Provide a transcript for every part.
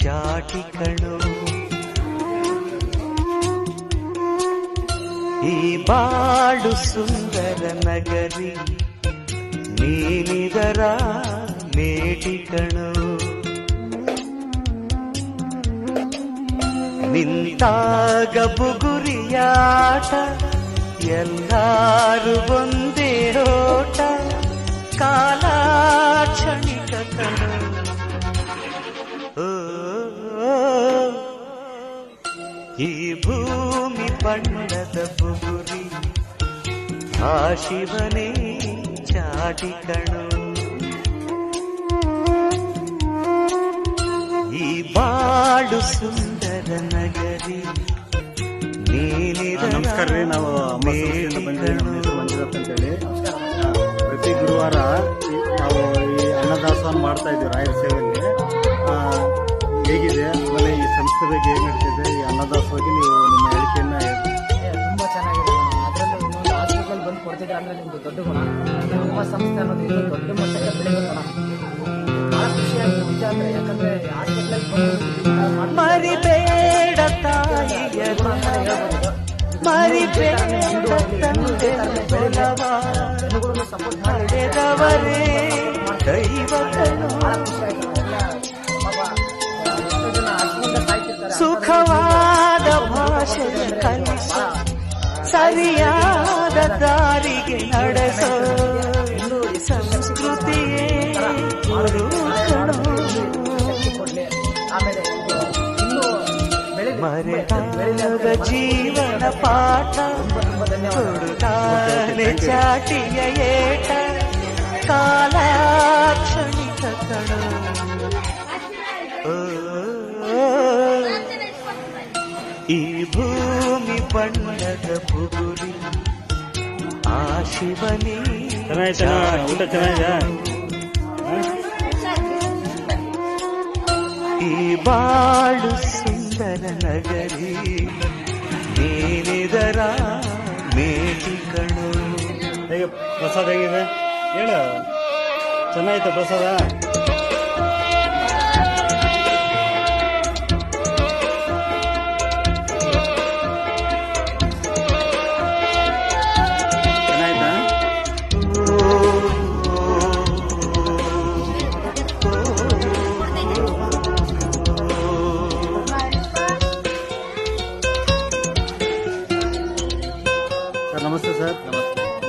ಚಾಟಿ ಕಣೋ ಈ ಬಾಳು ಸುಂದರ ನಗರಿ ನೀನಿದರ ಮೇಟಿ ನಿಂತಾಗ ಬುಗುರಿಯಾಟ ಎಲ್ಲಾರು ಒಂದೇ ಈ ಭೂಮಿ ಪಣ್ಣದ ಬುಗುರಿ ಆ ಶಿವನೇ ಚಾಟಿ ಕಣು. ಈ ಬಾಳು ಸುಂದರ ನಗರಿ ನಮಸ್ಕಾರ ರೀ ನಾವು ಮಂಜುನಾಥ್ ಅಂತೇಳಿ. ಪ್ರತಿ ಗುರುವಾರ ನಾವು ಈ ಅನ್ನದಾಸವನ್ನು ಮಾಡ್ತಾ ಇದ್ದೀವಿ ರಾಯರ ಸೇವೆಯಲ್ಲಿ. ಹೇಗಿದೆ? ಆಮೇಲೆ ಈ ಸಂಸ್ಥೆ ಬಗ್ಗೆ ಹೇಗೆ ಕೊಡ್ತಿದ್ರೆ ಅಂದರೆ ನಿಮ್ಮದು ದೊಡ್ಡ ಗುಣ ನಮ್ಮ ಸಂಸ್ಥೆ ಅನ್ನೋದು ಇನ್ನೂ ದೊಡ್ಡ ಮಟ್ಟಕ್ಕೆ ಬೆಳೆಯೋದು ಭಾಳ ಖುಷಿಯಾಗಿ ನಿಜ ಅಂದರೆ ಯಾಕಂದರೆ ಹಾಸ್ಪಿಟ್ಲಲ್ಲಿ ಮರಿಬೇಡ ತಾಯಿಯ ಮರಿಬೇಡ ತಂದೆ ಸಪೋರ್ಟ್ ಮಾಡಿದವರೇ ದೈವತನು ಸುಖವಾದ ಭಾಷೆಯ ಕಲಿಸ ಸರಿಯಾದ ದಾರಿಗೆ ನಡೆಸೋ ಸಂಸ್ಕೃತಿಯೇ ಮರೆತಾದ ಜೀವನ ಪಾಠ ಕೊಡುತ್ತಾನೆ ಚಾಟಿಯ ಏಟ ಕಾಲ ಕ್ಷಣಿಕ ಈ ಭೂಮಿ ಬಣ್ಣದ ಪುಗುರಿ ಶಿವನೇ ಚೆನ್ನಾಯ್ತಾ ಊಟ ಚೆನ್ನಾಗಿದೆ. ಈ ಬಾಳು ಸುಂದರ ನಗರಿ ಮೇಲಿದರ ಮೇಟಿ ಕಣು ಹೇಗೆ ಪ್ರಸಾದ ಹೇಗಿದೆ? ಹೇಳ. ಚೆನ್ನಾಯ್ತಾ ಪ್ರಸಾದ.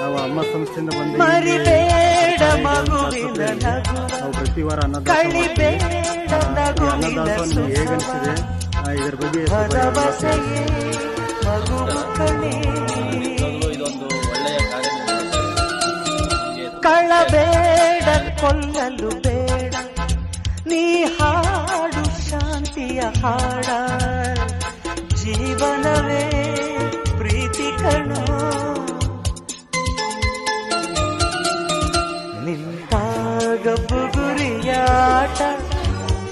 ನಾವು ಅಮ್ಮ ಸಂಸ್ಥೆಯಿಂದ ಬಂದ ನಾವು ಪ್ರತಿ ವಾರ ಇದರ ಬಗ್ಗೆ ಕಳಬೇಡ ಕೊಲ್ಲಲು ಬೇಡ. ನೀ ಹಾಡು ಶಾಂತಿಯ ಹಾಡ. ಜೀವನವೇ boo boo.